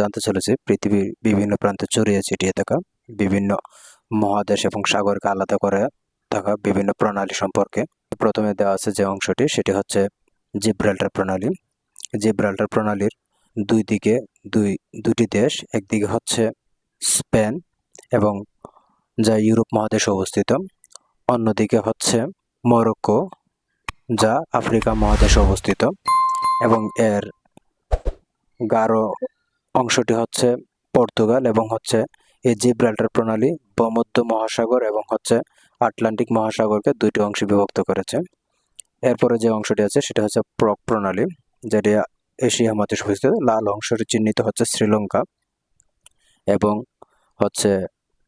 জানতে চলেছি। পৃথিবীর বিভিন্ন প্রান্তে ছড়িয়ে ছিটিয়ে থাকা বিভিন্ন মহাদেশ এবং সাগরকে আলাদা করে থাকা বিভিন্ন প্রণালী সম্পর্কে প্রথমে দেওয়া আছে যে অংশটি, সেটি হচ্ছে জিব্রাল্টার প্রণালী। জিব্রাল্টার প্রণালীর দুই দিকে দুই, দুটি দেশ, একদিকে হচ্ছে স্পেন এবং যা ইউরোপ মহাদেশে অবস্থিত। অন্যদিকে হচ্ছে মরক্কো, যা আফ্রিকা মহাদেশে অবস্থিত এবং এর গাঢ় অংশটি হচ্ছে পর্তুগাল এবং হচ্ছে এই জিব্রাল্টার প্রণালী ভূমধ্য মহাসাগর এবং হচ্ছে আটলান্টিক মহাসাগরকে দুইটি অংশে বিভক্ত করেছে। এরপরে যে অংশটি আছে সেটা হচ্ছে প্রক প্রণালী, যেটি এশিয়া মহাদেশে অবস্থিত লাল অংশটি চিহ্নিত হচ্ছে শ্রীলঙ্কা এবং হচ্ছে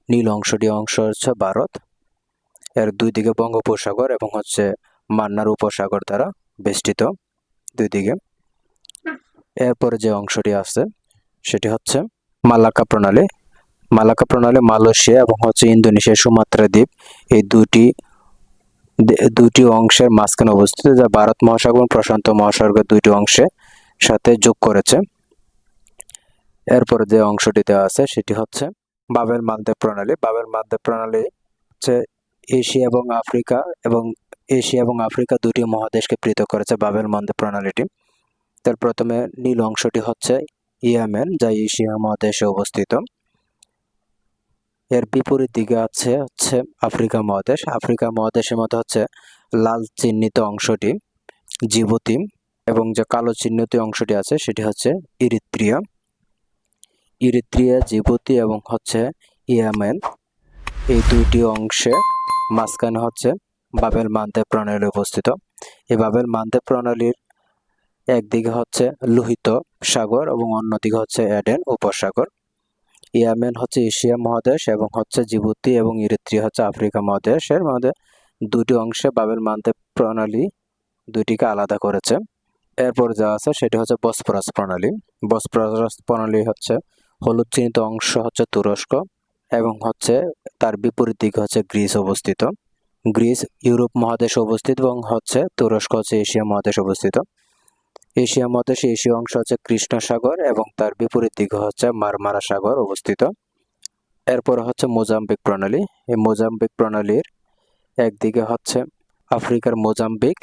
নীল অংশটি অংশ হচ্ছে ভারত। এর দুই দিকে বঙ্গোপসাগর এবং হচ্ছে মান্নার উপসাগর দ্বারা বেষ্টিত দুই দিকে। এরপরে যে অংশটি আছে সেটি হচ্ছে মালাকা প্রণালী। মালাকা প্রণালী মালয়েশিয়া এবং হচ্ছে ইন্দোনেশিয়া, সুমাত্রা দ্বীপ। এই দুটি দুটি অংশের মাঝখানে অবস্থিত যা ভারত মহাসাগর প্রশান্ত মহাসাগরের দুটি অংশে সাথে যোগ করেছে। এরপরে যে অংশটি দেওয়া আছে সেটি হচ্ছে বাবেল মালদ্বীপ প্রণালী। বাবেল মালদ্বীপ প্রণালী হচ্ছে এশিয়া এবং আফ্রিকা এবং এশিয়া এবং আফ্রিকা দুটি মহাদেশকে পৃথক করেছে বাবেল মালদ্বীপ প্রণালীটি। তার প্রথমে নীল অংশটি হচ্ছে ইয়েমেন যা এশিয়া মহাদেশে অবস্থিত। এর বিপরীত দিকে আছে হচ্ছে আফ্রিকা মহাদেশ। আফ্রিকা মহাদেশের মধ্যে হচ্ছে লাল চিহ্নিত অংশটি, জিবুতি, এবং যে কালো চিহ্নিত অংশটি আছে সেটি হচ্ছে ইরিত্রিয়া। ইরিত্রিয়া, জিবুতি, এবং হচ্ছে ইয়ামেন। এই দুইটি অংশে মাঝখানে হচ্ছে বাবেল মান্দেব প্রণালী অবস্থিত। এই বাবেল মান্দেব প্রণালীর একদিকে হচ্ছে লোহিত সাগর এবং অন্যদিকে হচ্ছে এডেন উপসাগর। ইয়ামেন হচ্ছে এশিয়া মহাদেশ এবং হচ্ছে জিবুতি এবং ইরিত্রিয়া হচ্ছে আফ্রিকা মহাদেশের মধ্যে দুটি অংশে বাবেল মান্দেব প্রণালী দুটিকে আলাদা করেছে। এরপর যা আছে সেটি হচ্ছে বসফরাস প্রণালী। বসফরাস প্রণালী হচ্ছে হলুদ চিহ্নিত অংশ হচ্ছে তুরস্ক এবং হচ্ছে তার বিপরীত দিকে হচ্ছে গ্রিস অবস্থিত। গ্রিস ইউরোপ মহাদেশে অবস্থিত এবং হচ্ছে তুরস্ক হচ্ছে এশিয়া মহাদেশে অবস্থিত। এশিয়া মহাদেশে এশীয় অংশ হচ্ছে কৃষ্ণ সাগর এবং তার বিপরীত দিকে হচ্ছে মারমারা সাগর অবস্থিত। এরপর হচ্ছে মোজাম্বিক প্রণালী। এই মোজাম্বিক প্রণালীর একদিকে হচ্ছে আফ্রিকার মোজাম্বিক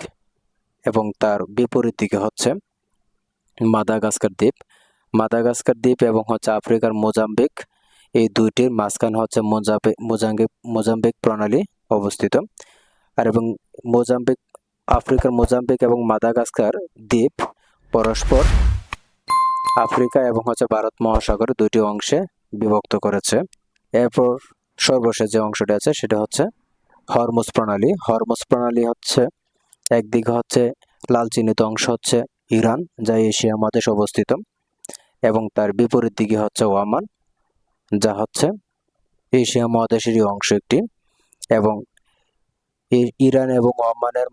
এবং তার বিপরীত দিকে হচ্ছে মাদাগাস্কার দ্বীপ। মাদাগাস্কার দ্বীপ এবং হচ্ছে আফ্রিকার মোজাম্বিক এই দুইটির মাঝখানে হচ্ছে মোজাম্বিক মোজাম্বিক মোজাম্বিক প্রণালী অবস্থিত। আর এবং মোজাম্বিক, আফ্রিকার মোজাম্বিক এবং মাদাগাস্কার দ্বীপ পরস্পর আফ্রিকা এবং হচ্ছে ভারত মহাসাগরের দুটি অংশে বিভক্ত করেছে। এরপর সর্বশেষ যে অংশটি আছে সেটা হচ্ছে হরমুজ প্রণালী। হরমুজ প্রণালী হচ্ছে একদিকে হচ্ছে লাল চিহ্নিত অংশ হচ্ছে ইরান, যা এশিয়া মহাদেশে অবস্থিত এবং তার বিপরীত দিকে হচ্ছে ওয়ামান, যা হচ্ছে এশিয়া মহাদেশেরই অংশ একটি এবং ইরান এবং ওমানের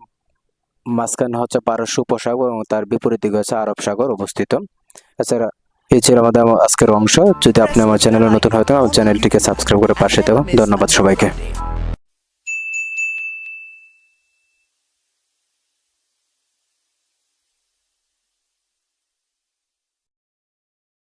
মাঝখানে হচ্ছে পারস্য উপসাগর এবং তার বিপরীত দিকে হচ্ছে আরব সাগর অবস্থিত। এছাড়া এই ছিল আমাদের আজকের অংশ। যদি আপনি আমার চ্যানেলে নতুন হয়তো আমার চ্যানেলটিকে সাবস্ক্রাইব করে পাশে দেবো ধন্যবাদ সবাইকে।